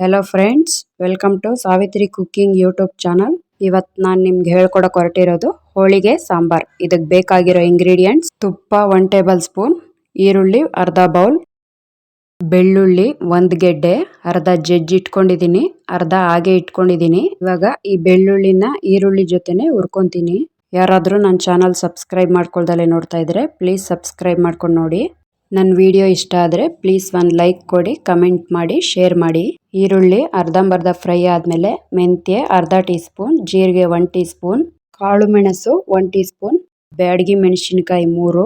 Hello friends welcome to Savitri cooking YouTube channel ಇವತ್ತು ನಾನು ನಿಮ್ಗೆ ಹೇಳ್ಕೊಡಕ್ಕೆ ಹೊರಟಿರೋದು ಹೋಳಿಗೆ ಸಾಂಬಾರ್. ಇದಕ್ಕೆ ಬೇಕಾಗಿರೋ ಇಂಗ್ರೀಡಿಯೆಂಟ್ಸ್ ತುಪ್ಪ ಒನ್ ಟೇಬಲ್ ಸ್ಪೂನ್ ಈರುಳ್ಳಿ ಅರ್ಧ ಬೌಲ್ ಬೆಳ್ಳುಳ್ಳಿ ಒಂದು ಗೆಡ್ಡೆ, ಅರ್ಧ ಜಜ್ಜಿ ಇಟ್ಕೊಂಡಿದ್ದೀನಿ ಅರ್ಧ ಹಾಗೆ ಇಟ್ಕೊಂಡಿದ್ದೀನಿ ಇವಾಗ ಈ ಬೆಳ್ಳುಳ್ಳಿನ ಈರುಳ್ಳಿ ಜೊತೆನೆ ಹುರ್ಕೊತೀನಿ. ಯಾರಾದರೂ ನನ್ನ ಚಾನಲ್ ಸಬ್ಸ್ಕ್ರೈಬ್ ಮಾಡ್ಕೊಳ್ದಲ್ಲೇ ನೋಡ್ತಾ ಇದ್ರೆ ಪ್ಲೀಸ್ ಸಬ್ಸ್ಕ್ರೈಬ್ ಮಾಡ್ಕೊಂಡು ನೋಡಿ. ನನ್ನ ವಿಡಿಯೋ ಇಷ್ಟ ಆದರೆ ಪ್ಲೀಸ್ ಒಂದು ಲೈಕ್ ಕೊಡಿ ಕಮೆಂಟ್ ಮಾಡಿ ಶೇರ್ ಮಾಡಿ. ಈರುಳ್ಳಿ, ಅರ್ಧಂಬರ್ಧ ಫ್ರೈ ಆದಮೇಲೆ ಮೆಂತ್ಯೆ, ಅರ್ಧ ಟೀ ಸ್ಪೂನ್ ಜೀರಿಗೆ ಒನ್ ಟೀ ಸ್ಪೂನ್ ಕಾಳು ಮೆಣಸು ಒನ್ ಟೀ ಸ್ಪೂನ್ ಬ್ಯಾಡಗಿ ಮೆಣಸಿನ್ಕಾಯಿ ಮೂರು,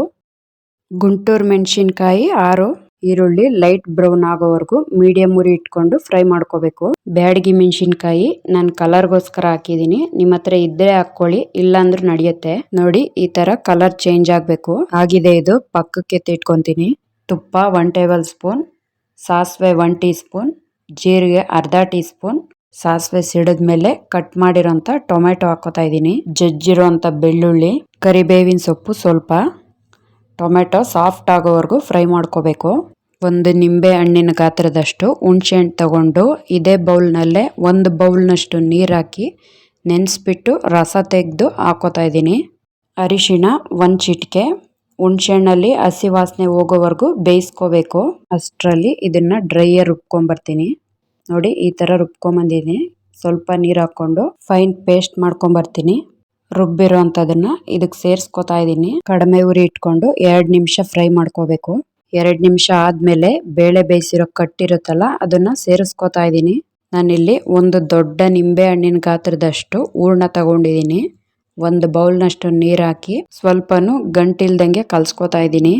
ಗುಂಟೂರು ಮೆಣಸಿನ್ಕಾಯಿ ಆರು, ಈರುಳ್ಳಿ ಲೈಟ್ ಬ್ರೌನ್ ಆಗೋವರೆಗೂ ಮೀಡಿಯಂ ಉರಿ ಇಟ್ಕೊಂಡು ಫ್ರೈ ಮಾಡ್ಕೋಬೇಕು. ಬ್ಯಾಡಗಿ ಮೆಣಸಿನ್ಕಾಯಿ ನಾನು ಕಲರ್ಗೋಸ್ಕರ ಹಾಕಿದ್ದೀನಿ ನಿಮ್ಮ ಹತ್ರ ಇದ್ರೆ ಹಾಕ್ಕೊಳ್ಳಿ, ಇಲ್ಲಾಂದ್ರೆ ನಡೆಯುತ್ತೆ. ನೋಡಿ, ಈ ಥರ ಕಲರ್ ಚೇಂಜ್ ಆಗಬೇಕು. ಆಗಿದೆ ಇದು, ಪಕ್ಕಕ್ಕೆ ತಿಟ್ಕೊತೀನಿ ತುಪ್ಪ ಒನ್ ಟೇಬಲ್ ಸ್ಪೂನ್, ಸಾಸಿವೆ ಒನ್ ಟೀ ಸ್ಪೂನ್ ಜೀರಿಗೆ ಅರ್ಧ ಟೀ ಸ್ಪೂನ್ ಸಾಸಿವೆ ಸಿಡಿದ್ಮೇಲೆ ಕಟ್ ಮಾಡಿರೋಂಥ ಟೊಮೆಟೊ ಹಾಕೋತಾ ಇದ್ದೀನಿ. ಜಜ್ಜಿರುವಂಥ ಬೆಳ್ಳುಳ್ಳಿ, ಕರಿಬೇವಿನ ಸೊಪ್ಪು ಸ್ವಲ್ಪ. ಟೊಮೆಟೊ ಸಾಫ್ಟ್ ಆಗೋವರೆಗೂ ಫ್ರೈ ಮಾಡ್ಕೋಬೇಕು. ಒಂದು ನಿಂಬೆ ಹಣ್ಣಿನ ಗಾತ್ರದಷ್ಟು ಹುಣಸೆ ಹಣ್ಣು ತಗೊಂಡು ಇದೇ ಬೌಲ್ನಲ್ಲೇ ಒಂದು ಬೌಲ್ನಷ್ಟು ನೀರು ಹಾಕಿ ನೆನೆಸ್ಬಿಟ್ಟು ರಸ ತೆಗೆದು ಹಾಕೋತಾ ಇದ್ದೀನಿ. ಅರಿಶಿಣ ಒಂದು ಚಿಟಿಕೆ. ಹುಣಸೆಹಣ್ಣಲ್ಲಿ ಹಸಿ ವಾಸನೆ ಹೋಗೋವರೆಗೂ ಬೇಯಿಸ್ಕೋಬೇಕು. ಅಷ್ಟರಲ್ಲಿ ಇದನ್ನ ಡ್ರೈಯರ್ ರುಬ್ಕೊಂಬರ್ತೀನಿ. ನೋಡಿ, ಈ ಥರ ರುಬ್ಕೊಂಬಂದಿದ್ದೀನಿ. ಸ್ವಲ್ಪ ನೀರು ಹಾಕ್ಕೊಂಡು ಫೈನ್ ಪೇಸ್ಟ್ ಮಾಡ್ಕೊಂಬರ್ತೀನಿ. ರುಬ್ಬಿರೋ ಅಂಥದನ್ನು ಇದಕ್ಕೆ ಸೇರಿಸ್ಕೊತಾ ಇದ್ದೀನಿ. ಕಡಿಮೆ ಉರಿ ಇಟ್ಕೊಂಡು ಎರಡು ನಿಮಿಷ ಫ್ರೈ ಮಾಡ್ಕೋಬೇಕು. ಎರಡು ನಿಮಿಷ ಆದಮೇಲೆ ಬೇಳೆ ಬೇಯಿಸಿರೋ ಕಟ್ಟಿರುತ್ತಲ್ಲ ಅದನ್ನು ಸೇರಿಸ್ಕೊತಾ ಇದ್ದೀನಿ. ನಾನಿಲ್ಲಿ ಒಂದು ದೊಡ್ಡ ನಿಂಬೆ ಹಣ್ಣಿನ ಗಾತ್ರದಷ್ಟು ಹೂರ್ಣ ತಗೊಂಡಿದ್ದೀನಿ. ಒಂದು ಬೌಲ್ನಷ್ಟು ನೀರು ಹಾಕಿ ಸ್ವಲ್ಪನೂ ಗಂಟಿಲ್ದಂಗೆ ಕಲ್ಸ್ಕೊತಾ ಇದ್ದೀನಿ.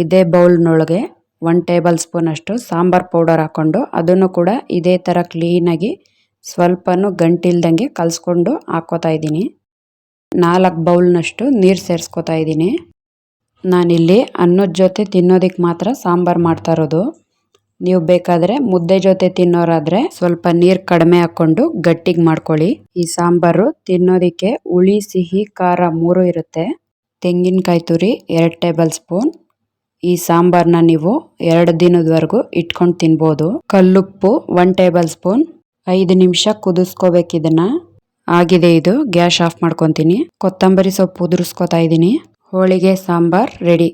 ಇದೇ ಬೌಲ್ನೊಳಗೆ ಒನ್ ಟೇಬಲ್ ಸ್ಪೂನ್ ಅಷ್ಟು ಸಾಂಬಾರ್ ಪೌಡರ್ ಹಾಕೊಂಡು ಅದನ್ನು ಕೂಡ ಇದೇ ಥರ ಕ್ಲೀನಾಗಿ ಸ್ವಲ್ಪನೂ ಗಂಟಿಲ್ದಂಗೆ ಕಲಿಸ್ಕೊಂಡು ಹಾಕೋತಾ ಇದ್ದೀನಿ. ನಾಲ್ಕು ಬೌಲ್ನಷ್ಟು ನೀರು ಸೇರಿಸ್ಕೊತಾ ಇದ್ದೀನಿ. ನಾನಿಲ್ಲಿ ಅನ್ನದ ಜೊತೆ ತಿನ್ನೋದಕ್ಕೆ ಮಾತ್ರ ಸಾಂಬಾರು ಮಾಡ್ತಾ ಇರೋದು. ನೀವು ಬೇಕಾದ್ರೆ ಮುದ್ದೆ ಜೊತೆ ತಿನ್ನೋರಾದ್ರೆ ಸ್ವಲ್ಪ ನೀರ್ ಕಡಿಮೆ ಹಾಕೊಂಡು ಗಟ್ಟಿಗೆ ಮಾಡ್ಕೊಳ್ಳಿ. ಈ ಸಾಂಬಾರು ತಿನ್ನೋದಿಕ್ಕೆ ಹುಳಿ, ಸಿಹಿ, ಖಾರ ಮೂರು ಇರುತ್ತೆ. ತೆಂಗಿನಕಾಯಿ ತುರಿ, ಎರಡು ಟೇಬಲ್ ಸ್ಪೂನ್. ಈ ಸಾಂಬಾರ್ನ ನೀವು ಎರಡು ದಿನದವರೆಗೂ ಇಟ್ಕೊಂಡು ತಿನ್ಬೋದು. ಕಲ್ಲುಪ್ಪು ಒನ್ ಟೇಬಲ್ ಸ್ಪೂನ್. ಐದು ನಿಮಿಷ ಕುದಿಸ್ಕೋಬೇಕು ಇದನ್ನ. ಆಗಿದೆ ಇದು, ಗ್ಯಾಸ್ ಆಫ್ ಮಾಡ್ಕೊತೀನಿ. ಕೊತ್ತಂಬರಿ ಸೊಪ್ಪು ಉದುರಿಸ್ಕೊತಾ ಇದ್ದೀನಿ ಹೋಳಿಗೆ ಸಾಂಬಾರ್ ರೆಡಿ.